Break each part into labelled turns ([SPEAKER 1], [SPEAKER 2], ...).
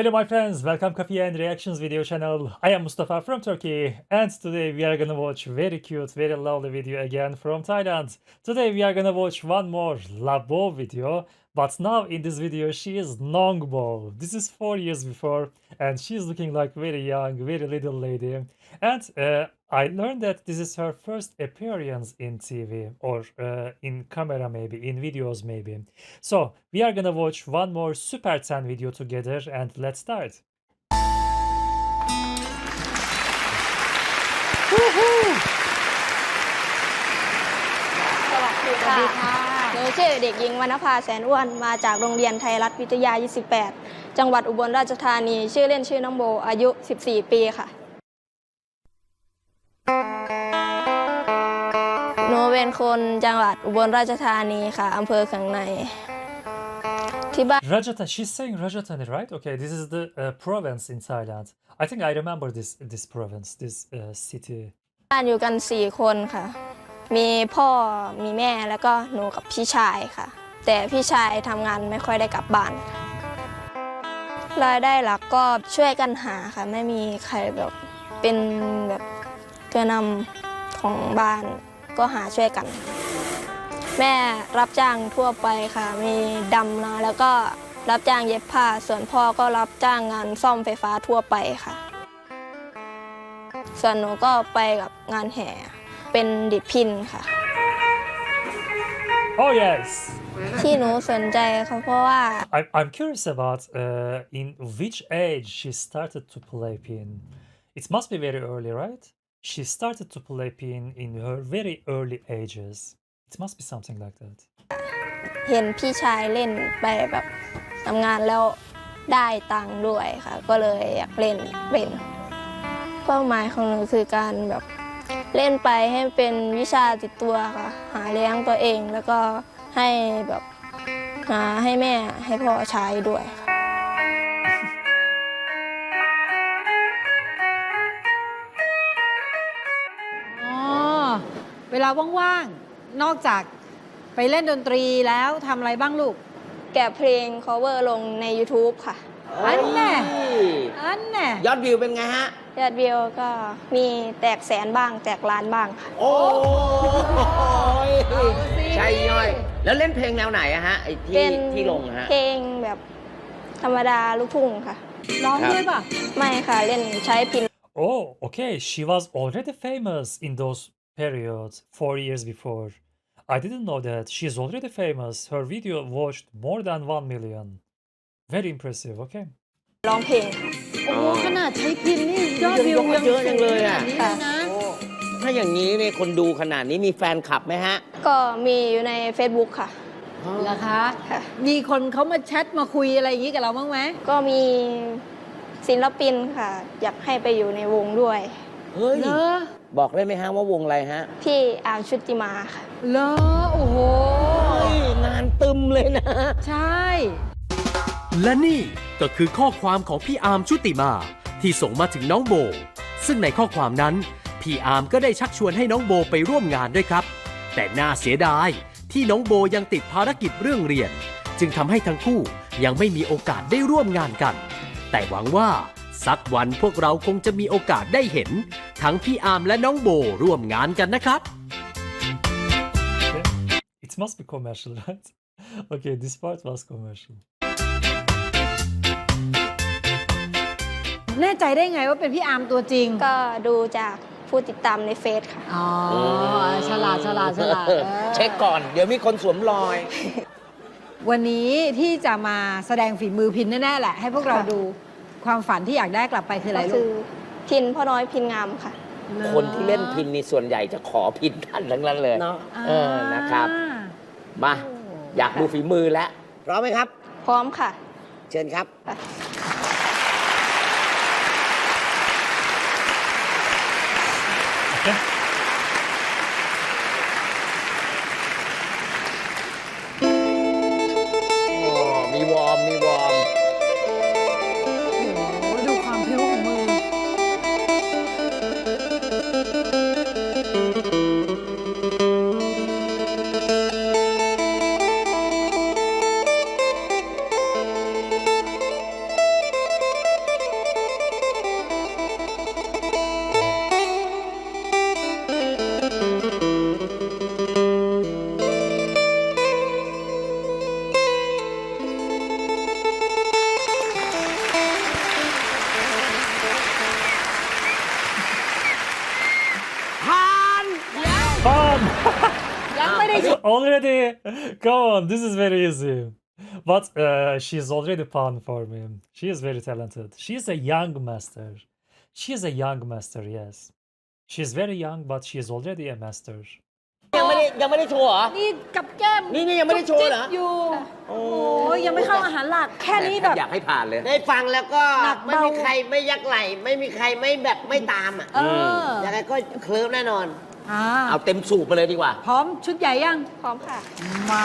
[SPEAKER 1] Hello my friends, welcome Coffee and Reactions video channel. I am Mustafa from Turkey and today we are gonna watch very cute, very lovely video again from Thailand. Today we are gonna watch one more Labo video, but now in this video she is Nongbo. This is four years before and she's looking like very young, very little lady. And uh, I learned that this is her first appearance in TV or uh, in camera maybe, in videos maybe. So we are gonna watch one more Super 10 video together and let's start. Woohoo!
[SPEAKER 2] สวัสดีค่ะหนูชื่อเด็กหญิงวรรณภาแสนอ้วน มาจากโรงเรียนไทยรัฐวิทยา 28 จังหวัดอุบลราชธานี ชื่อเล่นชื่อน้องโบ อายุ 14 ปีค่ะ เป็นคนจังหวัดอุบลราชธานีค่ะอำเภอเขืองในที่บ้าน
[SPEAKER 1] Rajata, she's saying Rajatani, right? Okay, this is the uh, province in Thailand. I think I remember this this province, this uh, city.
[SPEAKER 2] บ้านอยู่กัน 4 คนค่ะ มีพ่อมีแม่แล้วก็หนูกับพี่ชายค่ะ แต่พี่ชายทำงานไม่ค่อยได้กลับบ้านค่ะรายได้หลักก็ช่วยกันหาค่ะ ไม่มีใครแบบเป็นแบบตัวนำของบ้าน ก็หาช่วยกัน แม่รับจ้างทั่วไปค่ะ มีดำนาแล้วก็รับจ้างเย็บผ้า ส่วนพ่อก็รับจ้างงานซ่อมไฟฟ้าทั่วไปค่ะ ส่วนหนูก็ไปกับงานแห่เป็นดิดพินค่ะ
[SPEAKER 1] Oh yes,
[SPEAKER 2] ที่หนูสนใจเขาเพราะว่า
[SPEAKER 1] I'm I'm curious about uh, in which age she started to play pin. It must be very early, right? She started to play pin in her very early ages. It must be something like that.
[SPEAKER 2] เห็นพี่ชายเล่นไปแบบทำงานแล้วได้ตังค์ด้วยค่ะ ก็เลยอยากเล่นเป็นเป้าหมายของหนูคือการแบบเล่นไปให้เป็นวิชาติดตัวค่ะ หาเลี้ยงตัวเองแล้วก็ให้แบบหาให้แม่ให้พ่อใช้ด้วยค่ะ
[SPEAKER 3] เวลาว่างๆ นอกจากไปเล่นดนตรีแล้วทำอะไรบ้างลูก
[SPEAKER 2] แกะเพลง cover ลงใน YouTube ค่ะ
[SPEAKER 3] อันแน่
[SPEAKER 4] โอ้ย
[SPEAKER 3] อันน่ะ
[SPEAKER 4] ยอดวิวเป็นไงฮะ
[SPEAKER 2] ยอดวิวก็มีแตกแสนบ้างแตกล้านบ้างค่ะ
[SPEAKER 4] โอ้ย
[SPEAKER 3] เอาสิ
[SPEAKER 4] ใช่ย่อย แล้วเล่นเพลงแนวไหนอะฮะไอ้ที่
[SPEAKER 2] เป็น
[SPEAKER 4] ที่ลงอะฮะ
[SPEAKER 2] เพลงแบบธรรมดาลูกทุ่งค่ะ
[SPEAKER 3] ร้อง
[SPEAKER 4] ครับ
[SPEAKER 3] ด้วยป่ะ
[SPEAKER 2] ไม่ค่ะเล่นใช้พิน
[SPEAKER 1] Oh, okay. She was already famous in those periods, four years before. I didn't know that. She's already famous. Her video watched more than 1 million. Very impressive, okay.
[SPEAKER 2] ร้องเพลง
[SPEAKER 3] โอ้ขนาดใช้พินนี่ยอดวิว
[SPEAKER 4] เยอะจังเลยอะ
[SPEAKER 3] สูขนาดนี้เลยนะ
[SPEAKER 4] โอ้ถ้าอย่างนี้เนี่ยคนดูขนาดนี้มีแฟนคลับไหมฮะ
[SPEAKER 2] ก็มีอยู่ใน Facebook ค่ะ
[SPEAKER 3] เหรอคะ
[SPEAKER 2] ค่ะ
[SPEAKER 3] มีคนเขามาแชทมาคุยอะไรอย่างนี้กับเราบ้างไหม
[SPEAKER 2] ก็มีศิลปินค่ะ อยากให้ไปอยู่ในวงด้วย
[SPEAKER 4] เฮ้ย
[SPEAKER 3] เหรอ
[SPEAKER 4] บอกได้ไหมฮะว่าวงอะไรฮะ
[SPEAKER 2] พี่อาร์มชุติมาค่ะ
[SPEAKER 3] เหรอโอ้โห
[SPEAKER 4] เฮ้ยงานตึมเลยนะ
[SPEAKER 3] ใช่
[SPEAKER 5] และนี่ก็คือข้อความของพี่อาร์มชุติมา ที่ส่งมาถึงน้องโบ ซึ่งในข้อความนั้น พี่อาร์มก็ได้ชักชวนให้น้องโบไปร่วมงานด้วยครับ แต่น่าเสียดายที่น้องโบยังติดภารกิจเรื่องเรียน จึงทำให้ทั้งคู่ยังไม่มีโอกาสได้ร่วมงานกัน แต่หวังว่า สักวันพวกเราคงจะมีโอกาสได้เห็น ทั้งพี่อาร์มและน้องโบร่วมงานกันนะครับ
[SPEAKER 1] It must be commercial, right? Okay, this part was commercial.
[SPEAKER 3] แน่ใจได้ไงว่าเป็นพี่อาร์มตัวจริง
[SPEAKER 2] ก็ดูจากผู้ติดตามในเฟซค่ะ
[SPEAKER 3] อ๋อ ฉลาดฉลาดฉลาดออ
[SPEAKER 4] เช็คก่อน เดี๋ยวมีคนสวมรอย
[SPEAKER 3] วันนี้ที่จะมาแสดงฝีมือพินแน่ๆแหละ ให้พวกเรา
[SPEAKER 2] ค่ะ
[SPEAKER 3] ดู ความฝันที่อยากได้กลับไปคืออะไร
[SPEAKER 2] ก็
[SPEAKER 3] ลู
[SPEAKER 2] คื
[SPEAKER 3] ก
[SPEAKER 2] อพินพ่อน้อยพินงามค่ะ
[SPEAKER 4] คนที่เล่นพินนี่ส่วนใหญ่จะขอพินท่านทั้งนั้นเลย
[SPEAKER 3] เนาะ
[SPEAKER 4] เออนะครับ มา อยากดูฝีมือแล้ว พร้อมไหมครับ
[SPEAKER 2] พร้อมค่ะ
[SPEAKER 4] เชิญครับ
[SPEAKER 1] Okay.
[SPEAKER 4] โผ่าน
[SPEAKER 6] Fun!
[SPEAKER 3] ยังไม่ได้
[SPEAKER 6] already! Come on, this is very easy. But uh, she's already pun for me. She is very talented. She is a young master. She is a young master, yes. She is very young, but she is already a master.
[SPEAKER 4] ยังไม่ได้ยังไม่ได้โชว์เหรอ
[SPEAKER 3] นี่กับแก้ม
[SPEAKER 4] นี่นี่ยังไม่ได้โชว์เหรอ
[SPEAKER 3] จิ๊บอยู่โอ้ยยังไม่เข้าอาหารหลักแค่นี้แบบ
[SPEAKER 4] อยากให้ผ่านเลย
[SPEAKER 7] ได้ฟังแล้วก็
[SPEAKER 3] หนัก
[SPEAKER 7] ไม่
[SPEAKER 3] เบา
[SPEAKER 7] มีใครไม่ยักไหล ไม่มีใครไม่แบบไม่ตามอะ
[SPEAKER 3] เออ
[SPEAKER 7] ยังไงก็เคลิ้มแน่นอน
[SPEAKER 3] อ่า
[SPEAKER 4] เอาเต็มสูบไปเลยดีกว่า
[SPEAKER 3] พร้อมชุดใหญ่ยัง
[SPEAKER 2] พร้อมค่ะ
[SPEAKER 3] มา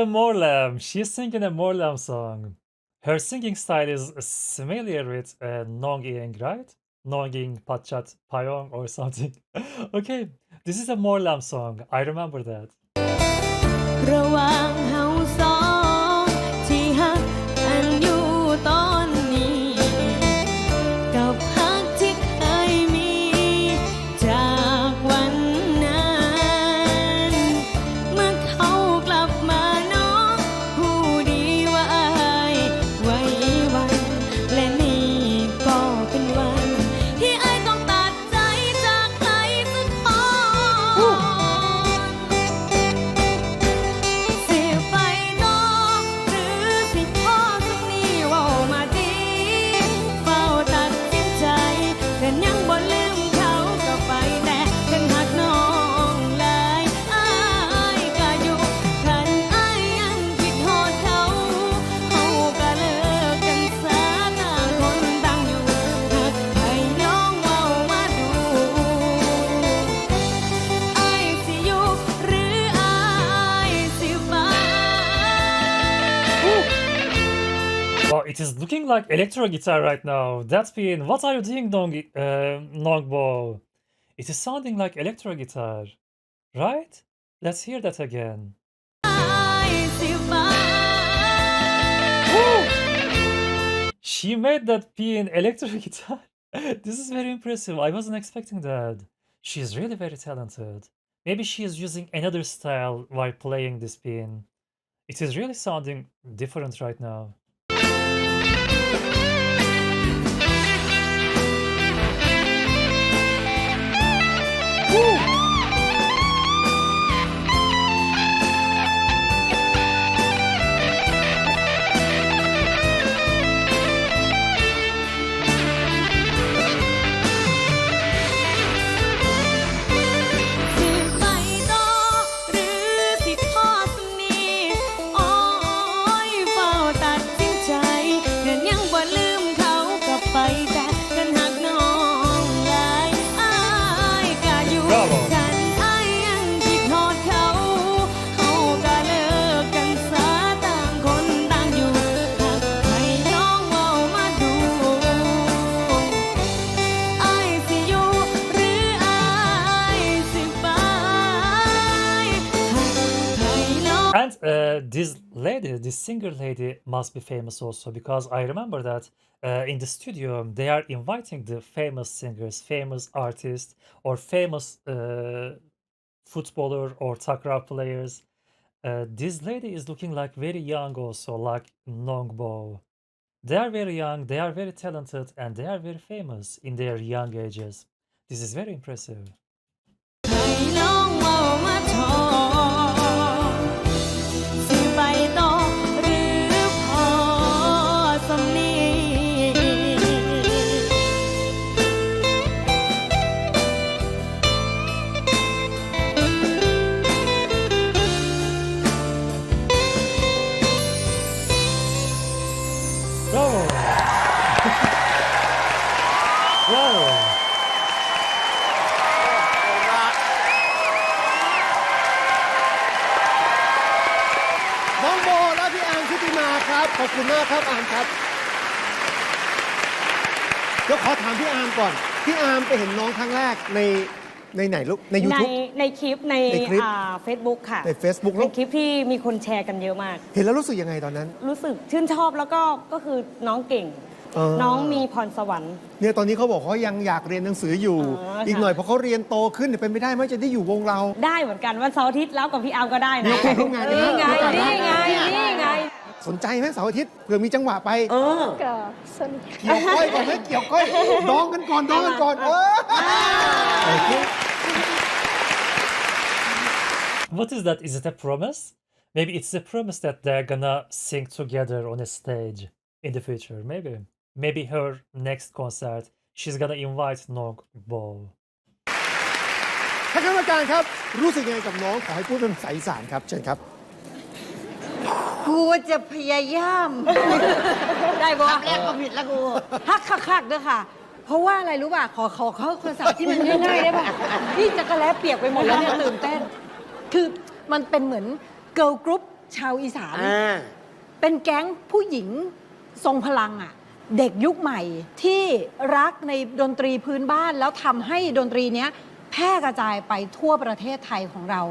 [SPEAKER 6] A Morlam. She's singing a Morlam song. Her singing style is familiar with uh, Nong Ing, right? Nong Ing, Pachat, Payong, or something. okay, this is a Morlam song. I remember that. It is looking like electro guitar right now. That pin, what are you doing, Dong uh, Nongbo? It is sounding like electro guitar, right? Let's hear that again. she made that pin electric guitar. this is very impressive. I wasn't expecting that. She's really very talented. Maybe she is using another style while playing this pin. It is really sounding different right now. 呼 lady, this singer lady, must be famous also because I remember that uh, in the studio they are inviting the famous singers, famous artists, or famous uh, footballer or takraw players. Uh, this lady is looking like very young also, like Nongbo. They are very young, they are very talented, and they are very famous in their young ages. This is very impressive.
[SPEAKER 8] อบคุณมากครับอาร์มครับเดี๋ยวขอถามพี่อาร์มก่อน พี่อาร์มไปเห็นน้องครั้งแรกในในไหนลูกใน
[SPEAKER 6] ใน
[SPEAKER 8] YouTube
[SPEAKER 6] ในคลิปใน
[SPEAKER 8] ในคลิป
[SPEAKER 6] เฟซบุ๊กค่ะ
[SPEAKER 8] ใน Facebook
[SPEAKER 6] เป็
[SPEAKER 8] แล้ว
[SPEAKER 6] นคลิปที่มีคนแชร์กันเยอะมาก
[SPEAKER 8] เห็นแล้วรู้สึกยังไงตอนนั้น
[SPEAKER 6] รู้สึกชื่นชอบแล้วก็ก็คือน้องเก่ง
[SPEAKER 8] เออ
[SPEAKER 6] น้องมีพรสวรรค์
[SPEAKER 8] เนี่ยตอนนี้เขาบอกเขายังอยากเรียนหนังสืออยู่
[SPEAKER 6] อ๋อค่ะ
[SPEAKER 8] อีกหน่อยพอเขาเรียนโตขึ้นเนี่ยเป็นไปได้ไหมจะได้อยู่วงเรา
[SPEAKER 6] ได้เหมือนกันวันเสาร์อาทิตย์แล้วกับพี่อาร์มก็ได้
[SPEAKER 8] มี
[SPEAKER 6] นะ
[SPEAKER 8] โอกาสร่วมงานกัน
[SPEAKER 6] นี่ไง
[SPEAKER 8] นะ
[SPEAKER 6] นี่ไงนี่ไง
[SPEAKER 8] สนใจไหมเสาร์อาทิตย์เผื่อมีจังหวะไป
[SPEAKER 9] เออ
[SPEAKER 2] ก็สนุก
[SPEAKER 8] เกี่ยวก้อยก่อนไหมเกี่ยวก้อยดองกันก่อนดองกันก่อนเออโอเค
[SPEAKER 1] What is that? Is it a promise? Maybe it's a promise that they're gonna sing together on a stage in the future. Maybe. Maybe her next concert, she's gonna invite Nog Bo.
[SPEAKER 8] ท่านคณะกรรมการครับ รู้สึกยังไงกับน้องขอให้พูดเป็นภาษาอีสานครับเชิญครับ
[SPEAKER 3] กู จะพยายาม ได้บ่
[SPEAKER 9] แรกก็ผิดแล้วกู
[SPEAKER 3] ฮักคักๆเด้อค่ะ เพราะว่าอะไรรู้ป่ะ ขอขอเขาภาษาที่มันง่ายๆได้ป่ะนี่จะกระแลเปียกไปหมดแล้วเนี่ยตื่นเต้น คือมันเป็นเหมือนเกิร์ลกรุ๊ปชาวอีสาน
[SPEAKER 9] อ่า
[SPEAKER 3] เป็นแก๊งผู้หญิงทรงพลังอะ เด็กยุคใหม่ที่รักในดนตรีพื้นบ้านแล้วทำให้ดนตรีเนี้ยแพร่กระจายไปทั่วประเทศไทยของเรา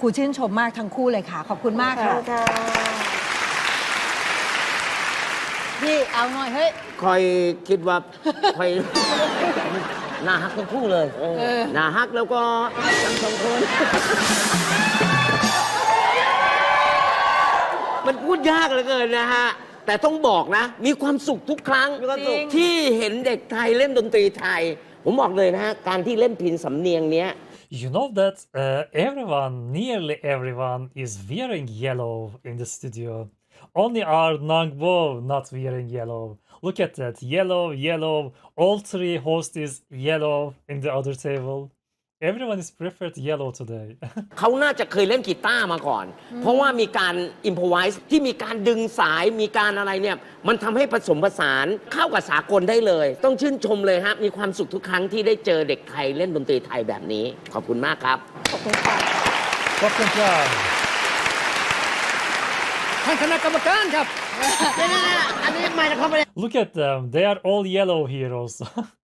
[SPEAKER 3] ครูชื่นชมมากทั้งคู่เลยค่ะ ขอบคุณมากค่ะ พี่เอาหน่อยเฮ้ย
[SPEAKER 4] คอยคิดว่าคอยน่าฮักทั้งคู่เลยน่าฮักแล้วก็ทั้งสองคน มันพูดยากเหลือเกินนะฮะ แต่ต้องบอกนะ มีความสุขทุกครั้ง
[SPEAKER 9] มีความสุข
[SPEAKER 4] ที่เห็นเด็กไทยเล่นดนตรีไทย ผมบอกเลยนะฮะ การที่เล่นพินสำเนียงเนี้ย
[SPEAKER 1] You know that uh, everyone, nearly everyone, is wearing yellow in the studio. Only our Nangbo not wearing yellow. Look at that, yellow, yellow. All three hosts is yellow in the other table. Everyone is preferred yellow today.
[SPEAKER 4] เขาน่าจะเคยเล่นกีตาร์มาก่อน เพราะว่ามีการอิมพอไวส์ที่มีการดึงสายมีการอะไรเนี่ย มันทำให้ผสมผสานเข้ากับสากลได้เลย ต้องชื่นชมเลยฮะ มีความสุขทุกครั้งที่ได้เจอเด็กไทยเล่นดนตรีไทยแบบนี้ ขอบคุณมากครับ
[SPEAKER 2] ขอบคุณค่ะ
[SPEAKER 1] Welcome try.
[SPEAKER 8] ท่านคณะกรรมการครับ
[SPEAKER 9] อันนี้ไม่ได้เข้าไป
[SPEAKER 1] Look at them, they are all yellow heroes.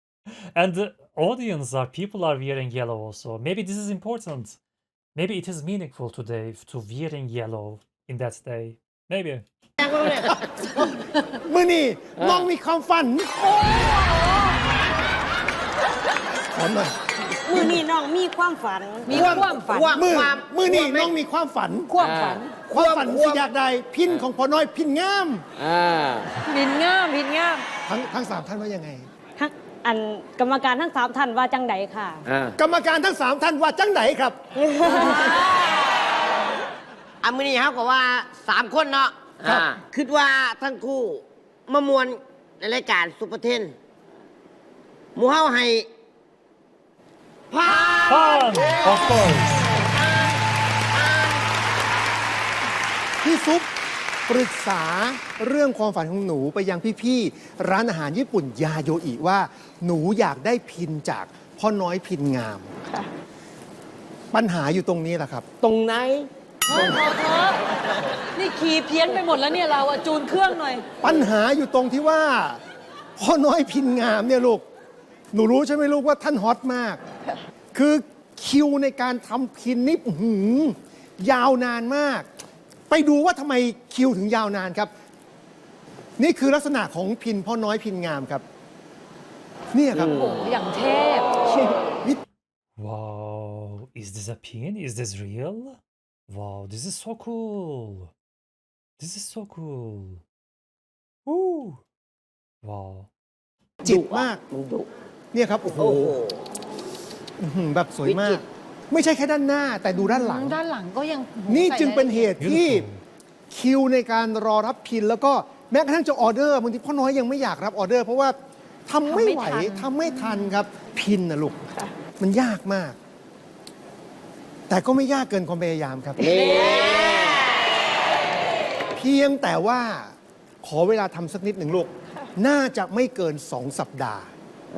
[SPEAKER 1] and the audience are people are wearing yellow also. Maybe this is important. Maybe it is meaningful today to wearing yellow in that day. Maybe.
[SPEAKER 8] มือนี่น้องมีความฝันขอหน่อย
[SPEAKER 6] มือนี่น้องมีความฝัน
[SPEAKER 3] มีความฝัน
[SPEAKER 8] มือ
[SPEAKER 9] ความ
[SPEAKER 8] มือนี่น้องมีความฝัน
[SPEAKER 3] ความฝัน
[SPEAKER 8] ความฝันสิอยากได้พินของพอน้อยพินงาม
[SPEAKER 4] อ่า
[SPEAKER 3] บินง่ามบินง่าม
[SPEAKER 8] ทั้งทั้งสามท่านว่ายังไง
[SPEAKER 6] ทั้งอันกรรมการทั้งสามท่านว่าจังใดค่ะ
[SPEAKER 4] อ่า
[SPEAKER 8] กรรมการทั้งสามท่านว่าจังไหนครับ
[SPEAKER 9] อันมือนี้ครับก็ว่าสามคนเนาะ
[SPEAKER 4] ครับ
[SPEAKER 9] คิดว่าทั้งคู่มามวนในรายการซุปเปอร์เทนหมูเฮาให้ พา
[SPEAKER 1] Fun! Of course.
[SPEAKER 8] พี่ซุปปรึกษาเรื่องความฝันของหนูไปยังพี่ๆร้านอาหารญี่ปุ่นยาโยอิว่า หนูอยากได้พินจากพ่อน้อยพินงาม
[SPEAKER 2] ค่ะ
[SPEAKER 8] ปัญหาอยู่ตรงนี้แหละครับ
[SPEAKER 4] ตรงไหน
[SPEAKER 3] นี่ขี่เพี้ยนไปหมดแล้วเนี่ยเราอะจูนเครื่องหน่อย
[SPEAKER 8] ปัญหาอยู่ตรงที่ว่า พ่อน้อยพินงามเนี่ยลูก หนูรู้ใช่ไหมลูกว่าท่านฮอตมาก คือคิวในการทำพินนี่อื้อหือยาวนานมาก ไปดูว่าทำไมคิวถึงยาวนานครับ นี่คือลักษณะของพินพ่อน้อยพินงามครับ เนี่ยครับ
[SPEAKER 3] อย่างเทพ
[SPEAKER 1] Wow, is this a pin? Is this real? Wow, this is so cool. This is so cool. Woo! Wow.
[SPEAKER 8] จิตมาก
[SPEAKER 4] มันดุ
[SPEAKER 8] เนี่ยครับโอ้โห
[SPEAKER 9] โอ้โห
[SPEAKER 8] อื้อหือแบบสวยมา
[SPEAKER 9] วิจิ
[SPEAKER 8] ก
[SPEAKER 9] ตร
[SPEAKER 8] ไม่ใช่แค่ด้านหน้าแต่ดูด้านหลัง
[SPEAKER 3] ด้านหลังก็ยัง
[SPEAKER 8] นี่
[SPEAKER 3] ใส่
[SPEAKER 8] จึงเป็น
[SPEAKER 3] ได้
[SPEAKER 8] เหตุที่
[SPEAKER 1] Beautiful.
[SPEAKER 8] คิวในการรอรับพิน แล้วก็แม้กระทั่งจะออเดอร์บางทีพ่อน้อยยังไม่อยากรับออเดอร์ เพราะว่าทำไม่ไหวทำไม่ทันครับพินนะลูกมันยากมาก แต่ก็ไม่ยากเกินความพยายามครับ
[SPEAKER 4] นี่
[SPEAKER 8] เพียงแต่ว่าขอเวลาทำสักนิดหนึ่งลูก น่าจะไม่เกินสองสัปดาห์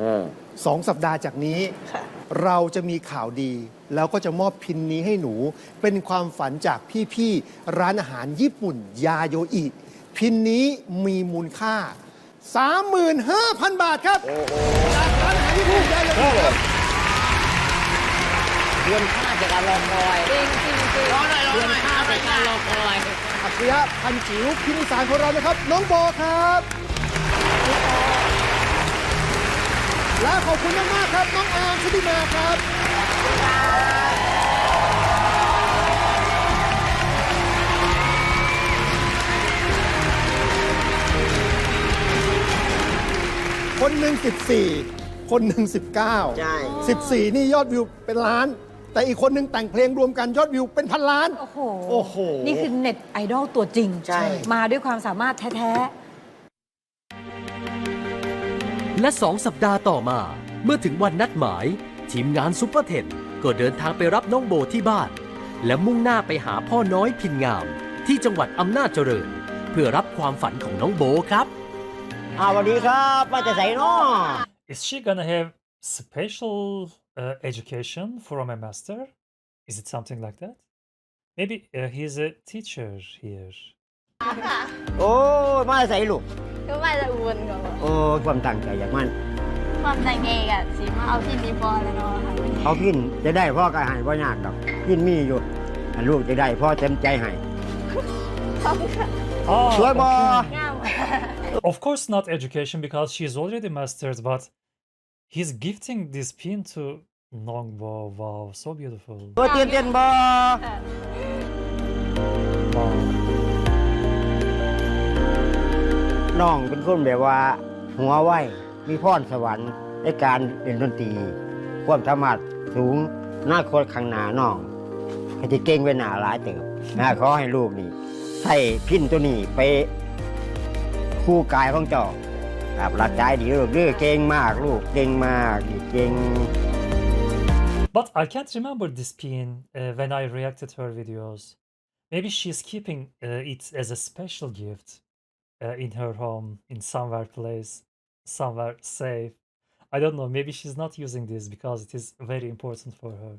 [SPEAKER 4] อ่า
[SPEAKER 8] สองสัปดาห์จากนี้
[SPEAKER 2] ค่ะ
[SPEAKER 8] เราจะมีข่าวดี แล้วก็จะมอบพินนี้ให้หนู เป็นความฝันจากพี่ ๆ ร้านอาหารญี่ปุ่นยาโยอิ พินนี้มีมูลค่า 35,000 บาทครับจากร้านอาหารที่พูดได้เลยครับ
[SPEAKER 4] ควรค่าจากการรอคอยจริงจริงจริงรอหน่อยรอหน่อยค่าจากการรอคอย
[SPEAKER 8] อัจฉริยะพันจิ๋วพินิสารของเรานะครับ น้องโบครับ และขอบคุณมากๆครับน้องอาร์มชุติมาครับคนหนึ่ง14 คนหนึ่ง19
[SPEAKER 9] ใช่
[SPEAKER 8] 14 นี่ยอดวิวเป็นล้าน แต่อีกคนหนึ่งแต่งเพลงรวมกันยอดวิวเป็นพันล้าน
[SPEAKER 3] โอ้โห
[SPEAKER 8] โอ้โห
[SPEAKER 3] นี่คือเน็ตไอดอลตัวจริง
[SPEAKER 9] ใช่
[SPEAKER 3] มาด้วยความสามารถแท้
[SPEAKER 5] และสองสัปดาห์ต่อมา เมื่อถึงวันนัดหมาย ทีมงานซุปเปอร์เทนก็เดินทางไปรับน้องโบที่บ้าน และมุ่งหน้าไปหาพ่อน้อยพินงาม ที่จังหวัดอำนาจเจริญ เพื่อรับความฝันของน้องโบครับ
[SPEAKER 9] อ่าสวัสดีครับมาจะใส่น้อ
[SPEAKER 1] Is she gonna have special uh, education from a master? Is it something like that? Maybe uh, he's a teacher here.
[SPEAKER 9] โอ้ยมาจะใส่ลูก
[SPEAKER 2] ก็มาจะอุบลก่อน
[SPEAKER 9] โอ้ยความตั้งใจอย่างมัน
[SPEAKER 2] ความตั้งใจอะสิมาเอาที่มีบอลแล้วเนาะค่ะ
[SPEAKER 9] เขาพินจะได้พ่อก็ใหายพ่อยากดอกพินมีอยู่อันลูกจะได้พ่อเต็มใจให้
[SPEAKER 2] ขอบคุณค่ะ
[SPEAKER 1] Ah,
[SPEAKER 9] สวยบอ
[SPEAKER 1] okay.
[SPEAKER 2] งาม
[SPEAKER 1] Of course, not education because she's already mastered, but he's gifting this pin to Nongbo. Wow, so beautiful.
[SPEAKER 9] ตัวเตียนเตียนบอ
[SPEAKER 1] Wow.
[SPEAKER 9] น้องเป็นคนแบบว่า หัวไหวมีพรสวรรค์ในการเล่นดนตรี ความสามารถสูงหน้าคนข้างหน้าน้องให้ที่เก่งไว้หนาหลายเติบนะขอให้ลูกนี่ใส่พินตัวนี้ไปคู่กายของเจ้าครับรักใจดีลูกเด้อเก่งมากลูกเก่งมากเก่ง
[SPEAKER 1] But I can't remember this pin uh, when I reacted her videos. Maybe she's keeping uh, it as a special gift in her home, in somewhere place, somewhere safe. I don't know. Maybe she's not using this because it is very important for her.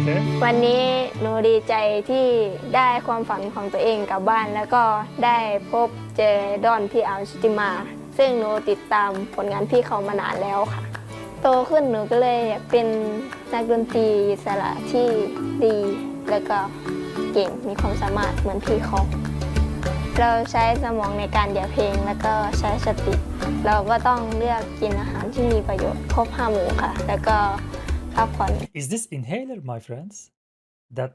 [SPEAKER 1] Okay.
[SPEAKER 2] วันนี้หนูดีใจที่ได้ความฝันของตัวเองกลับบ้าน แล้วก็ได้พบเจดอนพี่อาร์มชุติมา ซึ่งหนูติดตามผลงานพี่เขามานานแล้วค่ะ โตขึ้นหนูก็เลยอยากเป็นนักดนตรีอิสระที่ดี แล้วก็เก่งมีความสามารถเหมือนพี่เขาเราใช้สมองในการเดียวเพลงแล้วก็ใช้สติ เราก็ต้องเลือกกินอาหารที่มีประโยชน์ครบห้าหมู่ค่ะ แล้วก็พักผ่อน
[SPEAKER 1] Is this inhaler, my friends? That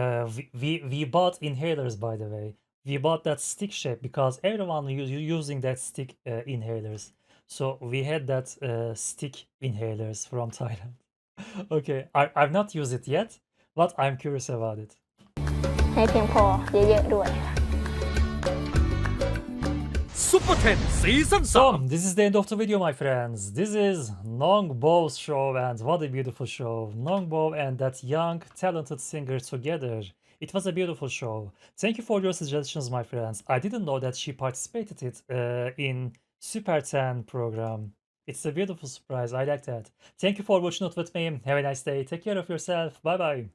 [SPEAKER 1] uh, we, we we bought inhalers, by the way. We bought that stick shape because everyone was using that stick uh, inhalers. So we had that uh, stick inhalers from Thailand. okay, I, I've not used it yet, but I'm curious about it.
[SPEAKER 2] ให้เพียงพอเยอะๆด้วยค่ะ
[SPEAKER 5] ซุปเปอร์เทนซีซั่นสาม
[SPEAKER 1] So, this is the end of the video, my friends. This is Nong Bo's show, and what a beautiful show. Nong Bo and that young, talented singer together. It was a beautiful show. Thank you for your suggestions, my friends. I didn't know that she participated it uh, in Super 10 program. It's a beautiful surprise. I like that. Thank you for watching it with me. Have a nice day. Take care of yourself. Bye bye.